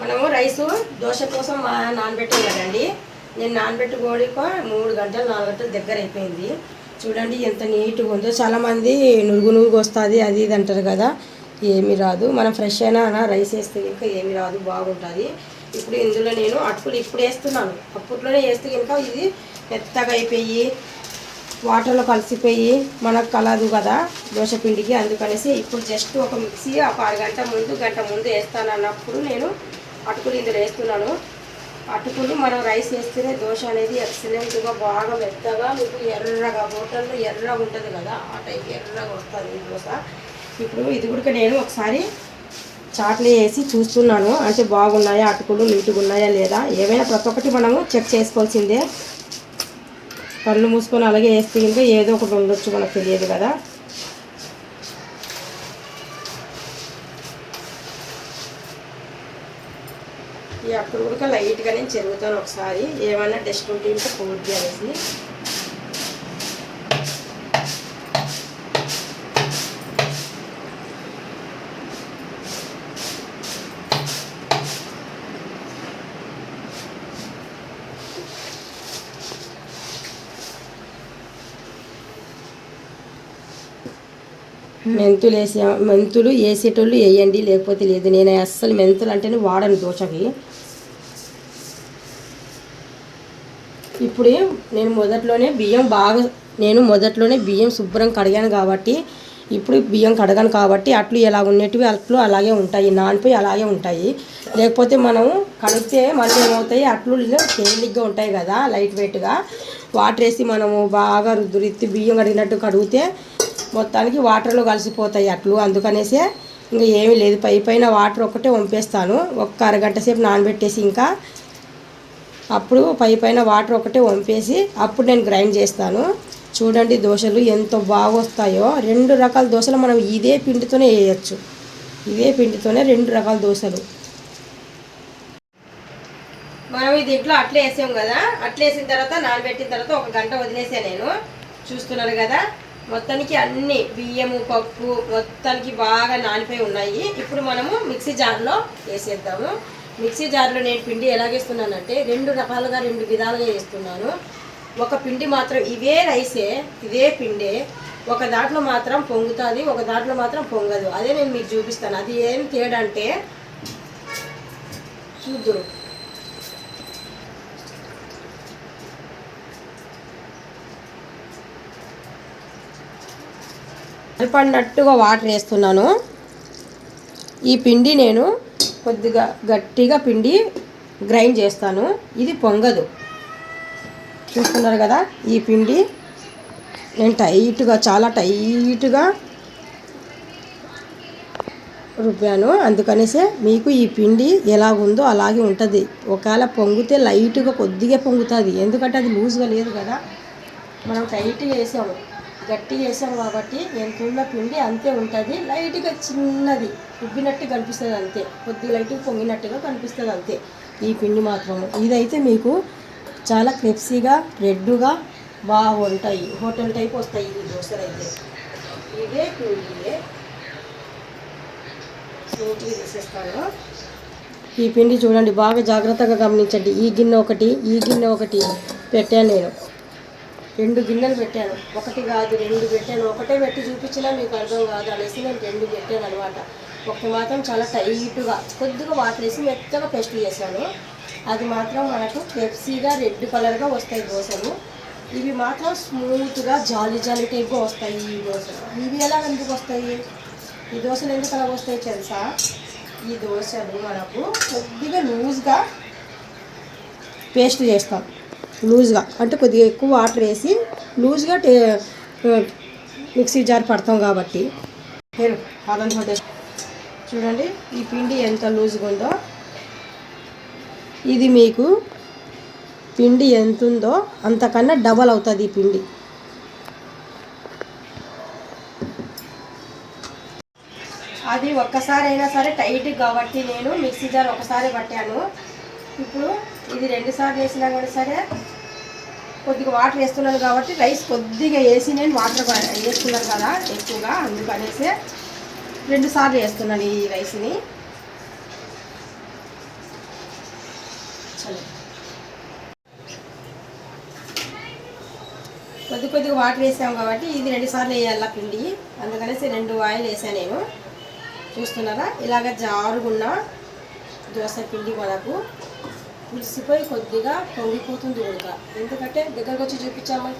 మనము రైసు దోశ కోసం మా నానబెట్టాం కదండి నేను నానబెట్టుకోడి మూడు గంటలు నాలుగు గంటలు దగ్గర అయిపోయింది. చూడండి ఎంత నీట్గా ఉందో. చాలామంది నురుగు నురుగు వస్తుంది అది ఇది అంటారు కదా. ఏమీ రాదు. మనం ఫ్రెష్ అయినా రైస్ వేస్తే ఇంకా ఏమీ రాదు బాగుంటుంది. ఇప్పుడు ఇందులో నేను అటుకులు ఇప్పుడు వేస్తున్నాను. అప్పట్లోనే వేస్తే ఇంకా ఇది మెత్తగా అయిపోయి వాటర్లో కలిసిపోయి మనకు కలదు కదా దోశ పిండికి. అందుకనేసి ఇప్పుడు జస్ట్ ఒక మిక్సీ ఒక అరగంట ముందు గంట ముందు వేస్తాను అన్నప్పుడు నేను అటుకులు ఇందులో వేస్తున్నాను. అటుకులు మనం రైస్ వేస్తేనే దోశ అనేది ఎక్సలెంట్గా బాగా మెత్తగా మీకు ఎర్రగా హోటల్లో ఎర్రగా ఉంటుంది కదా ఆ టైప్ ఎర్రగా వస్తుంది ఈ దోశ. ఇప్పుడు ఇది కూడా నేను ఒకసారి చాట్లీ వేసి చూస్తున్నాను. అంటే బాగున్నాయా అటుకులు నీట్గా ఉన్నాయా లేదా? ఏమైనా ప్రతి ఒక్కటి మనము చెక్ చేసుకోవాల్సిందే. కళ్ళు మూసుకొని అలాగే వేస్తే ఇంకా ఏదో ఒకటి ఉండొచ్చు మనకు తెలియదు కదా. ఈ అప్పుడు కూడా లైట్గా నేను చెరుగుతాను ఒకసారి. ఏమైనా డస్ట్ ఉంటే ఇంకా పూర్తి అనేసి. మెంతులు వేసే మెంతులు వేసేటోళ్ళు వేయండి లేకపోతే లేదు. నేను అస్సలు మెంతులు అంటేనే వాడను దోశకి. ఇప్పుడు నేను మొదట్లోనే బియ్యం బాగా నేను మొదట్లోనే బియ్యం శుభ్రం కడిగాను కాబట్టి ఇప్పుడు బియ్యం కడగాను కాబట్టి అట్లు ఎలా ఉన్నటివి అట్లు అలాగే ఉంటాయి. నానిపోయి అలాగే ఉంటాయి. లేకపోతే మనము కడిగితే మళ్ళీ ఏమవుతాయి? అట్లు తేలిగ్గా ఉంటాయి కదా లైట్ వెయిట్గా. వాటర్ వేసి మనము బాగా రుద్దురిత్తి బియ్యం కడిగినట్టు కడిగితే మొత్తానికి వాటర్లో కలిసిపోతాయి అట్లు. అందుకనేసే ఇంకా ఏమీ లేదు. పై పైన వాటర్ ఒకటే వంపేస్తాను. ఒక్క అరగంట సేపు నానబెట్టేసి ఇంకా అప్పుడు పై పైన వాటర్ ఒకటే వంపేసి అప్పుడు నేను గ్రైండ్ చేస్తాను. చూడండి దోశలు ఎంత బాగా వస్తాయో రెండు రకాల దోశలు మనం ఇదే పిండితోనే వేయచ్చు. ఇదే పిండితోనే రెండు రకాల దోశలు. మనం ఇది ఇంట్లో అట్లే వేసాం కదా. అట్లే వేసిన తర్వాత నానబెట్టిన తర్వాత ఒక గంట వదిలేసాను నేను. చూస్తున్నారు కదా? మొత్తానికి అన్ని బియ్యము పప్పు మొత్తానికి బాగా నానిపోయి ఉన్నాయి. ఇప్పుడు మనము మిక్సీ జార్లో వేసేద్దాము. మిక్సీ జార్లో నేను పిండి ఎలాగేస్తున్నానంటే రెండు రకాలుగా రెండు విధాలుగా వేస్తున్నాను ఒక పిండి మాత్రం ఇవే రైసే ఇదే పిండే. ఒక దాంట్లో మాత్రం పొంగుతుంది ఒక దాంట్లో మాత్రం పొంగదు. అదే నేను మీకు చూపిస్తాను. అది ఏం తేడా అంటే చూద్దురు. సరిపడినట్టుగా వాటర్ వేస్తున్నాను. ఈ పిండి నేను కొద్దిగా గట్టిగా పిండి గ్రైండ్ చేస్తాను. ఇది పొంగదు. చూస్తున్నారు కదా ఈ పిండి. నేను టైట్గా చాలా టైట్గా రుబ్బాను. అందుకనేసే మీకు ఈ పిండి ఎలా ఉందో అలాగే ఉంటుంది. ఒకవేళ పొంగితే లైట్గా కొద్దిగా పొంగుతుంది. ఎందుకంటే అది లూజ్గా లేదు కదా. మనం టైట్గా వేసాము. గట్టి చేసాం కాబట్టి ఎంత పిండి అంతే ఉంటుంది. లైట్గా చిన్నది ఉబ్బినట్టు కనిపిస్తుంది అంతే. కొద్దిగా లైట్గా పొంగినట్టుగా కనిపిస్తుంది అంతే. ఈ పిండి మాత్రము ఇదైతే మీకు చాలా క్రిప్సీగా రెడ్డుగా బాగుంటాయి హోటల్ టైప్ వస్తాయి ఈ దోశలు అయితే. ఇదే పిండియే. నీట్గా తీసేస్తాను. ఈ పిండి చూడండి బాగా జాగ్రత్తగా గమనించండి. ఈ గిన్నె ఒకటి ఈ గిన్నె ఒకటి పెట్టాను నేను. రెండు గిన్నెలు పెట్టాను. ఒకటి కాదు రెండు పెట్టాను. ఒకటే పెట్టి చూపించినా మీకు అర్థం కాదు అనేసి నేను రెండు పెట్టాను అనమాట ఒకటి మాత్రం చాలా టైట్గా కొద్దిగా వాటర్ వేసి మెత్తగా పేస్ట్ చేశాను. అది మాత్రం మనకు పెప్సీగా రెడ్ కలర్గా వస్తాయి దోశలు. ఇవి మాత్రం స్మూత్గా జాలి జాలి టైప్గా వస్తాయి ఈ దోశలు. ఇవి ఎలా ఎందుకు వస్తాయి? ఈ దోశలు ఎందుకు అలా వస్తాయి తెలుసా? ఈ దోశలు మనకు కొద్దిగా లూజ్గా పేస్ట్ చేస్తాం. లూజ్గా అంటే కొద్దిగా ఎక్కువ వాటర్ వేసి లూజ్గా టే మిక్సీ జార్ పడతాం కాబట్టి. నేను అదంతా చూడండి ఈ పిండి ఎంత లూజ్గా ఉందో. ఇది మీకు పిండి ఎంత ఉందో అంతకన్నా డబల్ అవుతుంది ఈ పిండి. అది ఒక్కసారి అయినా సరే టైట్ కాబట్టి నేను మిక్సీ జార్ ఒకసారి పట్టాను. ఇప్పుడు ఇది రెండుసార్లు వేసినా కూడా సరే కొద్దిగా వాటర్ వేస్తున్నాను కాబట్టి రైస్ కొద్దిగా వేసి నేను వాటర్ వేస్తున్నాను కదా ఎక్కువగా. అందుకనేసి రెండు సార్లు వేస్తున్నాను ఈ రైస్ని కొద్ది కొద్దిగా వాటర్ వేసాము కాబట్టి ఇది రెండు సార్లు వేయాల పిండి. అందుకనేసి రెండు ఆయిల్ వేసాను నేను. చూస్తున్నారా? ఇలాగ జారుగున్న దోశ పిండి మనకు. పులిసిపోయి కొద్దిగా పొంగిపోతుంది ఉడక. ఎందుకంటే దగ్గరకు వచ్చి చూపించాము.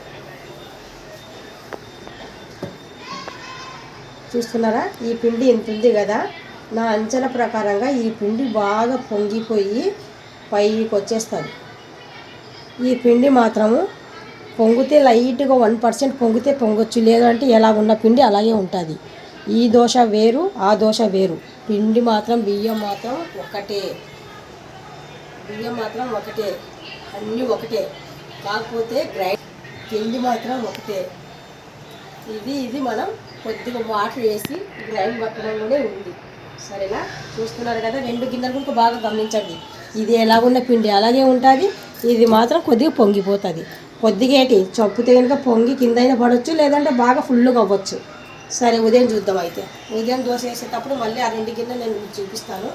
చూస్తున్నారా? ఈ పిండి ఎంత ఉంది కదా? నా అంచనా ప్రకారంగా ఈ పిండి బాగా పొంగిపోయి పైకి వచ్చేస్తుంది. ఈ పిండి మాత్రము పొంగితే లైట్గా వన్ పర్సెంట్ పొంగితే పొంగొచ్చు. లేదంటే ఎలా ఉన్న పిండి అలాగే ఉంటుంది. ఈ దోశ వేరు ఆ దోశ వేరు. పిండి మాత్రం బియ్యం మాత్రం ఒకటే. బియ్యం మాత్రం ఒకటే. అన్నీ ఒకటే. కాకపోతే గ్రైండ్ పిండి మాత్రం ఒకటే. ఇది ఇది మనం కొద్దిగా వాటర్ వేసి గ్రైండ్ పట్టడంలోనే ఉంది. సరేనా? చూస్తున్నారు కదా రెండు గిన్నెలు కూడా బాగా గమనించండి. ఇది ఎలాగున్న పిండి అలాగే ఉంటుంది. ఇది మాత్రం కొద్దిగా పొంగిపోతుంది. కొద్దిగేటి ఏంటి? చప్పుతే కనుక పొంగి కిందైనా పడవచ్చు లేదంటే బాగా ఫుల్గా అవ్వచ్చు. సరే ఉదయం చూద్దాం అయితే. ఉదయం దోశ వేసేటప్పుడు మళ్ళీ ఆ రెండు గిన్నెలు నేను చూపిస్తాను.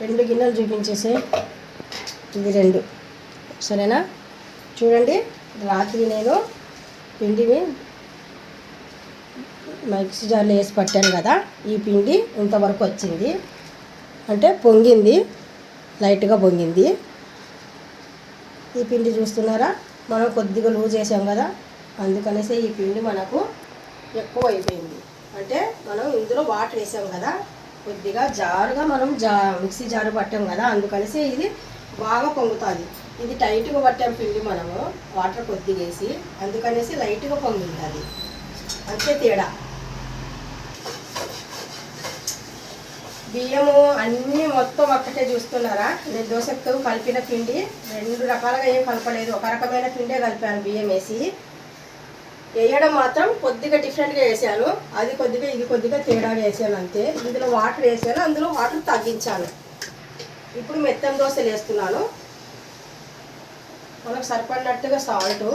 రెండు గిన్నెలు చూపించేసే. ఇది రెండు. సరేనా? చూడండి రాత్రి నేను పిండిని మిక్సీ జార్లో వేసి పట్టాను కదా ఈ పిండి ఇంతవరకు వచ్చింది. అంటే పొంగింది లైట్గా పొంగింది. ఈ పిండి చూస్తున్నారా? మనం కొద్దిగా లూజ్ చేసాం కదా అందుకనేసి ఈ పిండి మనకు ఎక్కువ అయిపోయింది. అంటే మనం ఇందులో వాటర్ వేసాం కదా కొద్దిగా జారుగా మనం జా మిక్సీ జారు పట్టాం కదా అందుకనేసి ఇది బాగా పొంగుతుంది. ఇది టైట్గా పట్టాం పిండి మనము వాటర్ కొద్దిగా వేసి అందుకనేసి లైట్గా పొంగుతుంది అంతే తేడా. బియ్యము అన్నీ మొత్తం ఒక్కటే చూస్తున్నారా? నేను దోశకు కలిపిన పిండి రెండు రకాలుగా ఏం కలపలేదు. ఒక రకమైన పిండే కలిపాను బియ్యం వేసి. వేయడం మాత్రం కొద్దిగా డిఫరెంట్గా వేసాను. అది కొద్దిగా ఇది కొద్దిగా తేడాగా వేసాను అంతే. ఇందులో వాటర్ వేసాను. అందులో వాటర్ తగ్గించాను. ఇప్పుడు మెత్తం దోశలు వేస్తున్నాను. మనకు సరిపడినట్టుగా సాల్ట్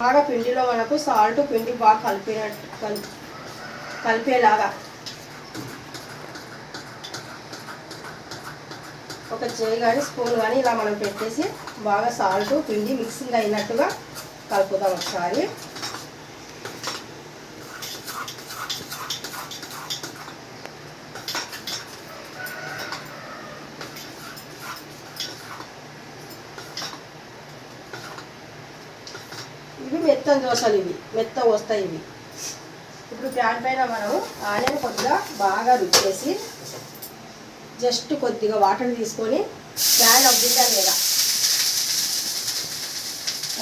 బాగా పిండిలో మనకు సాల్ట్ పిండి బాగా కలిపినట్టు కల్ కలిపేలాగా. ఒక చేయి కానీ స్పూన్ కానీ ఇలా మనం పెట్టేసి బాగా సాల్ట్ పిండి మిక్సింగ్ అయినట్టుగా కలుపుతాం ఒకసారి. ఇవి మెత్తం దోశలు ఇవి మెత్త వస్తాయి ఇవి. ఇప్పుడు ప్యాన్ పైన మనం ఆనియన్ కొద్దిగా బాగా రుద్దేసి జస్ట్ కొద్దిగా వాటర్ తీసుకొని ప్యాన్ అవ్విందా లేదా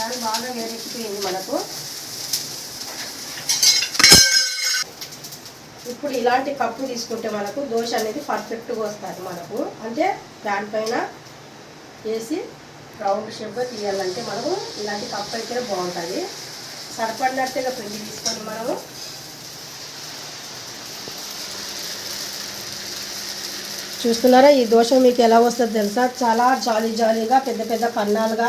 ప్యాన్ బాగా వేడెక్కిపోయింది మనకు. ఇప్పుడు ఇలాంటి కప్పు తీసుకుంటే మనకు దోశ అనేది పర్ఫెక్ట్గా వస్తుంది మనకు. అంటే దానిపైన వేసి రౌండ్ షేప్గా తీయాలంటే మనము ఇలాంటి కప్పు అయితే బాగుంటుంది. సరిపడినట్టుగా పిండి తీసుకొని మనము చూస్తున్నారా ఈ దోశ మీకు ఎలా వస్తుందో తెలుసా? చాలా జాలీ జాలీగా పెద్ద పెద్ద కన్నాలుగా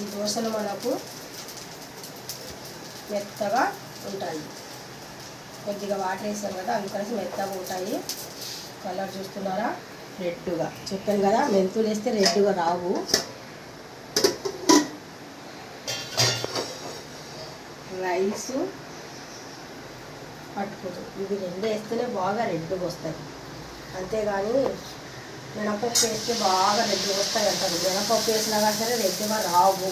ఈ దోశలు మనకు మెత్తగా ఉంటాయి. కొద్దిగా వాటర్ వేసాం కదా అందుకనేసి మెత్తగా ఉంటాయి. కలర్ చూస్తున్నారా? రెడ్గా. చెప్పాను కదా మెంతులు వేస్తే రెడ్గా రావు. రైస్ పట్టుకోదు. ఇవి రెండు వేస్తేనే బాగా రెడ్గా వస్తాయి. అంతేగాని మినపప్పు వేస్తే బాగా రెడ్గా వస్తాయి అంటారు. మినపప్పు వేసినా కానీ సరే రెడ్గా రావు.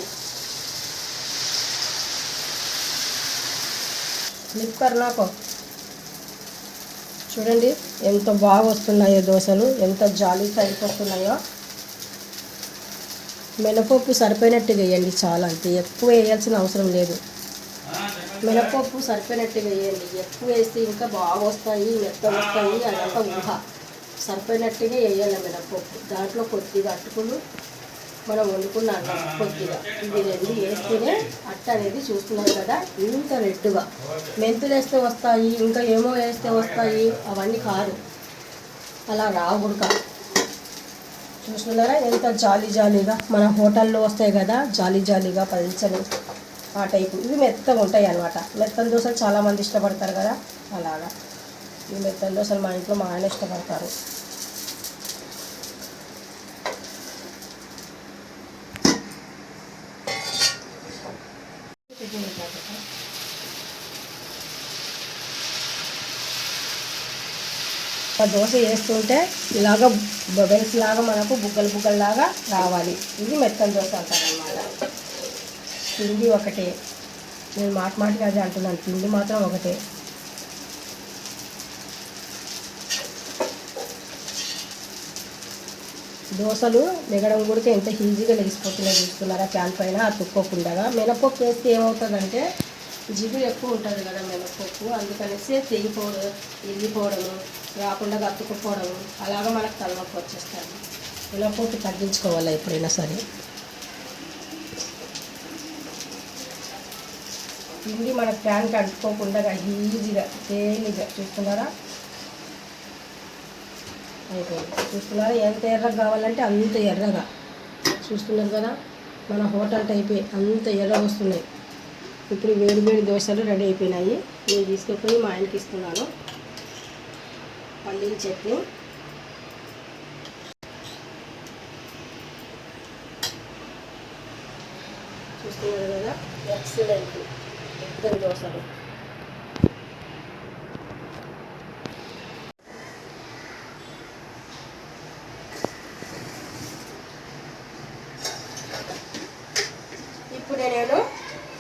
ఫ్లిప్ నాకు. చూడండి ఎంత బాగా వస్తున్నాయో దోశలు ఎంత జాలీగా అయిపోతున్నాయో మినపప్పు సరిపోయినట్టు వేయండి చాలా అంతే. ఎక్కువ వేయాల్సిన అవసరం లేదు. మినపప్పు సరిపోయినట్టు వేయండి. ఎక్కువ వేస్తే ఇంకా బాగా వస్తాయి మెత్త వస్తాయి అదంతా ఊహ. సరిపోయినట్టుగా వేయాలి మినప్పప్పు దాంట్లో కొద్దిగా అట్టుకులు మనం వండుకున్నాం కొద్దిగా. ఇది రెండు వేస్తేనే అట్ట అనేది చూస్తున్నారు కదా ఇంత రెడ్డుగా. మెంతులు వేస్తే వస్తాయి ఇంకా ఏమో వేస్తే వస్తాయి అవన్నీ కాదు. అలా రావుడుక చూస్తున్నారా? ఎంత జాలీ జాలీగా. మన హోటల్లో వస్తాయి కదా జాలీ జాలీగా పల్చని ఆ టైపు. ఇవి మెత్తగా ఉంటాయి అన్నమాట. మెత్తని దోశలు చాలామంది ఇష్టపడతారు కదా అలాగా. ఈ మెత్తల అసలు మా ఇంట్లో మా ఆయన ఇష్టపడతారు. దోశ వేస్తుంటే ఇలాగ బబెల్స్ లాగా మనకు బుగ్గలు బుగ్గలు లాగా రావాలి. ఇది మెత్తల దోశ అంటారు అన్నమాట పిండి ఒకటే. నేను మాట మాటగా అదే అంటున్నాను. పిండి మాత్రం ఒకటే. దోశలు లెగడం కూడా ఎంత ఈజీగా లెగిసిపోతున్నాయి చూస్తున్నారా? ప్యాన్ పైన అతుక్కోకుండా మినపప్పు వేస్తే ఏమవుతుందంటే జిగురు ఎక్కువ ఉంటుంది కదా మినపప్పు. అందుకనేసి తెగిపోవడం ఇరిగిపోవడము రాకుండా అతుక్కుపోవడము అలాగా మనకు తలనొప్పి వచ్చేస్తుంది. మినపప్పు తగ్గించుకోవాలి ఎప్పుడైనా సరే? పిండి మన ప్యాన్కి అంటుకోకుండా ఈజీగా తేలిగా చూస్తున్నారా? అయిపోయింది. చూస్తున్నారా? ఎంత ఎర్రగా కావాలంటే అంత ఎర్రగా. చూస్తున్నారు కదా? మన హోటల్ టైపే అంత ఎర్ర వస్తున్నాయి. ఇప్పుడు వేడి వేడి దోశలు రెడీ అయిపోయినాయి. నేను తీసుకుపోయి మా ఆయనకి ఇస్తున్నాను. పల్లీల చట్నీ. చూస్తున్నారు కదా? ఎక్సలెంట్ ఇద్దరు దోశలు ఇప్పుడు నేను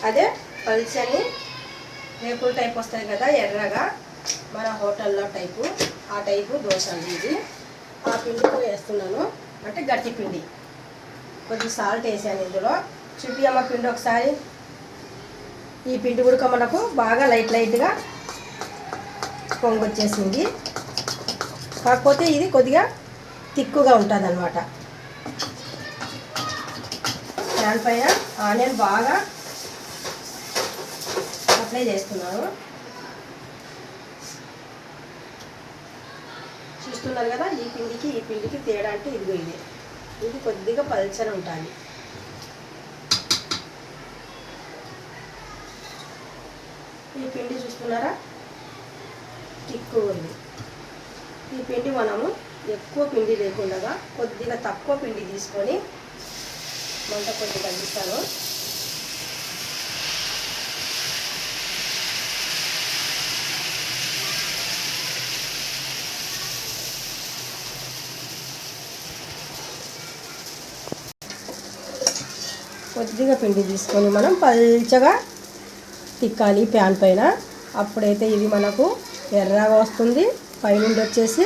అదే పల్చని రేకుల టైప్ వస్తాయి కదా ఎర్రగా. మన హోటల్లో టైపు ఆ టైపు దోశ ఇది. ఆ పిండితో వేస్తున్నాను. అంటే గట్టి పిండి. కొద్ది సాల్ట్ వేసాను ఇందులో. చుట్టి అమ్మ పిండి ఒకసారి. ఈ పిండి ఉడక మనకు బాగా లైట్ లైట్గా పొంగొచ్చేసింది. కాకపోతే ఇది కొద్దిగా తిక్కుగా ఉంటుంది అనమాట దానిపైన ఆనియన్ బాగా అప్లై చేస్తున్నాను చూస్తున్నారు కదా ఈ పిండికి ఈ పిండికి తేడా అంటే ఇదిగో ఇది. ఇది కొద్దిగా పల్చన ఉంటుంది ఈ పిండి చూస్తున్నారా? ఎక్కువ ఉంది. ఈ పిండి మనము ఎక్కువ పిండి లేకుండా కొద్దిగా తక్కువ పిండి తీసుకొని మంట కొద్దిగా తగ్గిస్తాను. కొద్దిగా పిండి తీసుకొని మనం పల్చగా తిక్కాలి ప్యాన్ పైన. అప్పుడైతే ఇది మనకు ఎర్రగా వస్తుంది. పైనుండి వచ్చేసి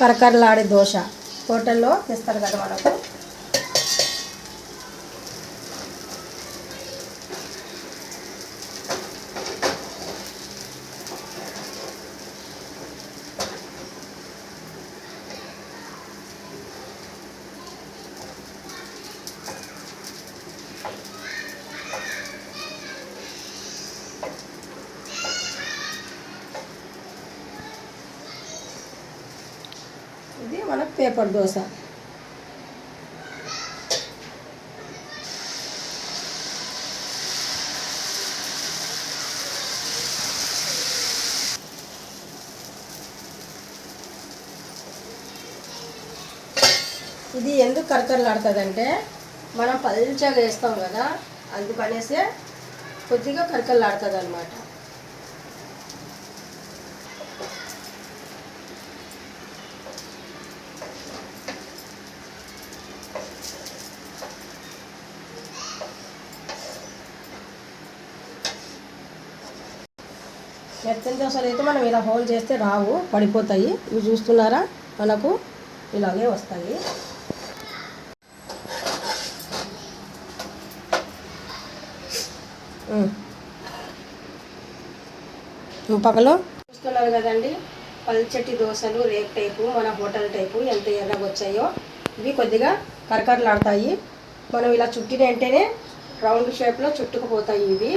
కరకరలాడే దోశ. హోటల్లో తెస్తారు కదా మనకు ఇది మనకు పేపర్ దోశ. ఇది ఎందుకు కరకరలాడుతుందంటే మనం పల్చగా వేస్తాం కదా అందుకనేసే కొద్దిగా కరకరలాడుతుంది అనమాట మెత్తని దోశలు అయితే మనం ఇలా హోల్ చేస్తే రావు పడిపోతాయి. ఇవి చూస్తున్నారా? మనకు ఇలాగే వస్తాయి. పక్కలో? చూస్తున్నారు కదండి పల్చటి దోశలు రేక్ టైపు మన హోటల్ టైపు ఎంత ఎర్రగా వచ్చాయో. ఇవి కొద్దిగా కరకరలాడతాయి. మనం ఇలా చుట్టిన వెంటనే రౌండ్ షేప్లో చుట్టుకుపోతాయి ఇవి.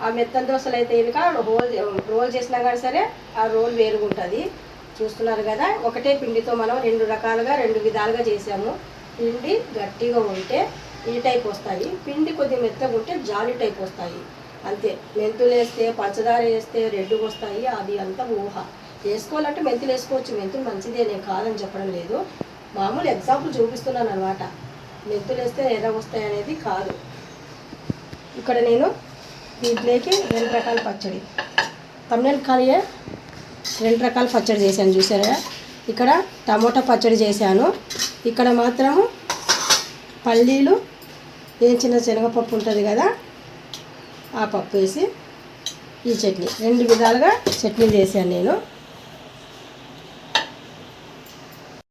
ఆ మెత్తని దోశలు అయితే కనుక రోల్ రోల్ చేసినా కానీ సరే ఆ రోల్ వేరుగా ఉంటుంది చూస్తున్నారు కదా ఒకటే పిండితో మనం రెండు రకాలుగా రెండు విధాలుగా చేసాము. పిండి గట్టిగా ఉంటే ఈ టైప్ వస్తాయి. పిండి కొద్దిగా మెత్తగా ఉంటే జాలి టైప్ వస్తాయి. అంతే. మెంతులు వేస్తే పంచదార వేస్తే రెడ్డు వస్తాయి. అది అంతా ఊహ. వేసుకోవాలంటే మెంతులు వేసుకోవచ్చు. మెంతులు మంచిదే నేను కాదని చెప్పడం లేదు. మామూలు ఎగ్జాంపుల్ చూపిస్తున్నాను అనమాట మెంతులు వేస్తే ఎర్ర వస్తాయి అనేది కాదు. ఇక్కడ నేను దీంట్లోకి రెండు రకాల పచ్చడి. తమిళ కలియే రెండు రకాల పచ్చడి చేశాను చూసారా ఇక్కడ టమోటా పచ్చడి చేశాను. ఇక్కడ మాత్రము పల్లీలు వేయించిన శనగపప్పు ఉంటుంది కదా ఆ పప్పు వేసి ఈ చట్నీ. రెండు విధాలుగా చట్నీ చేశాను నేను.